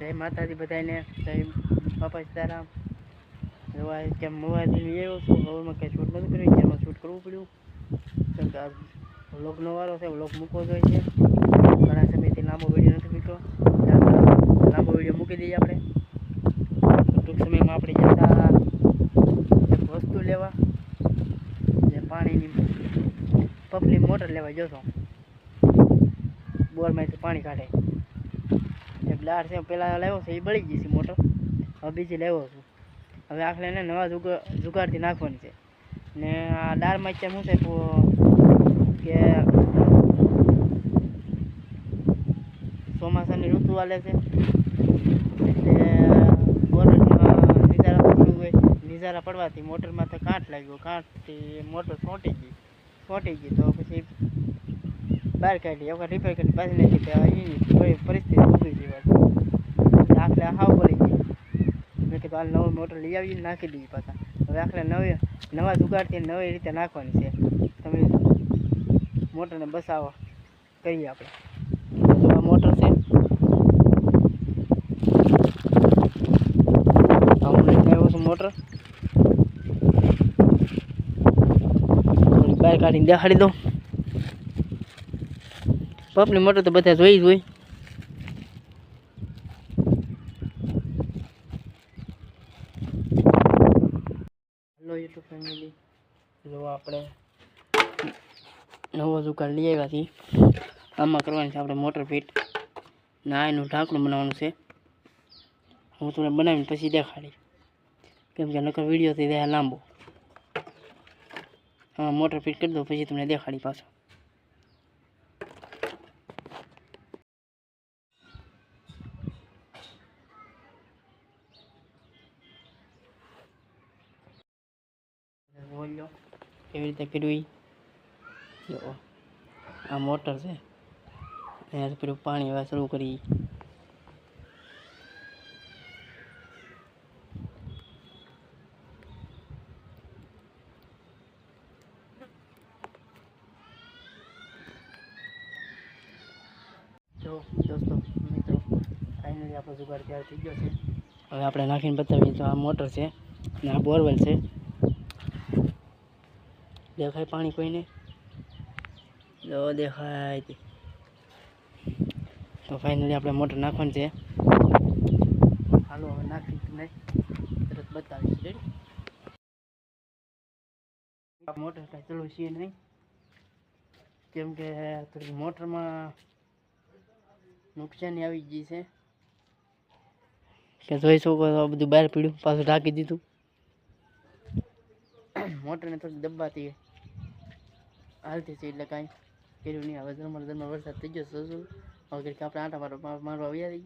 જય માતાજી બધાને, જય બાપા સીતારામ. જોવા કેમ મોવાથી આવ્યો છું હવેમાં કંઈ શૂટ નથી કર્યું જેમાં શૂટ કરવું પડ્યું. કેમ કે આ વ્લોગનો વારો છે વ્લોગ મૂકવો જોઈએ છે. ઘણા સમયથી લાંબો વીડિયો નથી મૂક્યો. લાંબો વીડિયો મૂકી દઈએ આપણે. ટૂંક સમયમાં આપણે જતા વસ્તુ લેવા. જે પાણીની પપની મોટર લેવા જશો બોરમાંથી પાણી કાઢે. એક દાળ છે પહેલાં લાવ્યો છે, એ બળી ગઈ છે મોટર. હવે બીજી લાવ્યો છું. હવે આખરે એને નવા જુગા, જુગાડથી નાખવાની છે. ને આ દાળમાં અત્યારે શું છે કે ચોમાસાની ઋતુ હાલે છે. એટલે નિઝારા પડવાથી મોટરમાં તો કાંઠ લાગ્યો. કાંઠથી મોટર છોટી ગઈ છોટી ગઈ. તો પછી બહાર કાઢી એક રિપેર કરી પાછી નાખી તો એની પરિસ્થિતિ ઊભી થઈ વાત આખલે હાવ પડી ગઈ. મેં કીધું આ નવો મોટર લઈ આવી નાખી દીધી પાછા. હવે આખલે નવી, નવા જુગાડથી નવી રીતે નાખવાની છે. તમે મોટરને બસાવો. કરીએ આપણે. મોટર છે. મોટર. બહાર કાઢીને દેખાડી દઉં. પપની મોટર તો બધા જોઈ જ હોય. હેલો યુટ્યુબ ફેમિલી જો આપણે નવો જુગાડ લઈ આવ્યા છીએ. આમાં કરવાની છે આપણે મોટર ફિટ નાયનું ઢાંકણું બનાવવાનું છે. હું તમને બનાવીને પછી દેખાડી કેમ કે નકર વિડીયોથી દેખા લાંબો. આમાં મોટર ફિટ કરી દો પછી તમને દેખાડી પાછો. બોલ્યો કેવી રીતે કરવી જો, આ મોટર છે. એનાથી પેલું પાણી હવે શરૂ કરી. જો, દોસ્તો, મિત્રો ફાઇનલી આપણો જુગાડ તૈયાર થઈ ગયો છે. હવે આપણે નાખીને બતાવીએ તો આ મોટર છે અને આ બોરવેલ છે. દેખાય પાણી કોઈને? જો દેખાય તો. ફાઇનલી આપણે મોટર નાખવાની છે. હાલો, હવે નાખી નહીં તરત બતાવીશ રેડી મોટર કાંઈ ચલો છીએ નહીં. કેમ કે થોડી મોટરમાં નુકસાની આવી ગઈ છે. કે જોઈ શકો આ બધું બહાર પીડ્યું, પાછું ઢાંકી દીધું. મોટરને થોડી દબાતી હાલતી છે એટલે કાંઈ કર્યું નહીં. હવે ધર્મર ધર્મર વરસાદ થઈ ગયો શું શું? હવે કંઈક આપણે આટા મારો મારવા આવી આવી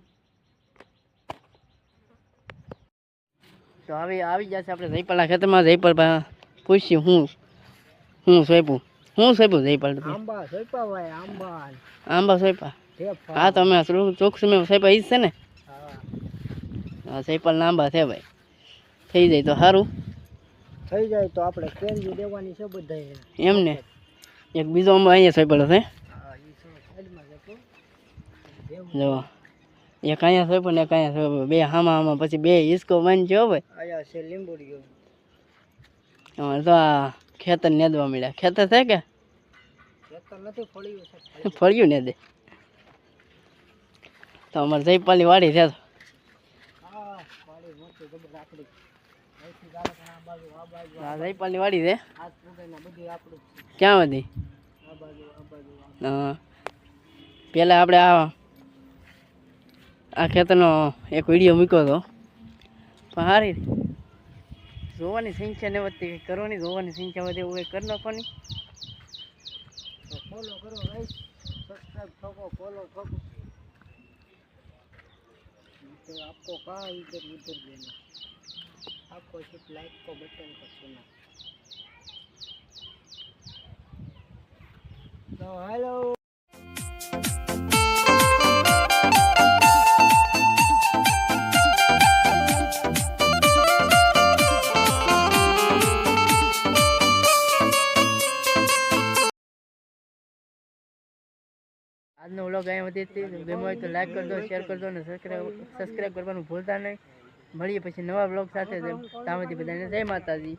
તો આવી આવી જશે આપણે જયપાલના ખેતરમાં. જયપાલ પૂછ્યું હું હું સોંપ્યું? હું સોંપ્યું જયપાલ આંબા સોપા ભાઈ આંબા. આંબા સોંપા. હા તો અમે ચોખ્ખ સમય સોંપા ઈ જ છે ને? હા. જયપાલના આંબા છે ભાઈ. થઈ જાય તો સારું. થઈ જાય તો આપણે કેરી દેવાની છે બધા એમ ને એક બીજો આંબો અહીંયા સોંપેલો છે. જો, એક અહીંયા સોંપ્યો ને એક અહીંયા સોંપ્યો બે હામાં હામાં, પછી બે હિસકો વાંચ્યો ભાઈ. લીંબુડીઓ તો આ ખેતર નેદવા મળ્યા ખેતર છે કે? ફળ્યું ને દે તો અમારે જયપાલની વાડી છે. જયપાલની વાડી છે? ક્યાં બધી પહેલાં આપણે આ આ ખેતરનો એક વિડીયો મૂક્યો હતો પણ સારી જોવાની સંખ્યા ને વધતી કંઈક કરવાની જોવાની સંખ્યા વધે એવું કંઈક કરી નાખવાની તો ફોલો કરો રાઈટ સબસ્ક્રાઇબ ठोको फॉलो ठोको तो आपको कहाँ इधर उधर देना आपको सिर्फ लाइक को बटन को छूना तो हेलो આજનો વ્લોગ અહીંયા વધી ગમ્યો હોય તો લાઈક કરજો શેર કરજો અને સબસ્ક્રાઈબ સબસ્ક્રાઈબ કરવાનું ભૂલતા નહીં મળીએ પછી નવા વ્લોગ સાથે ત્યાં સુધી બધાને જય માતાજી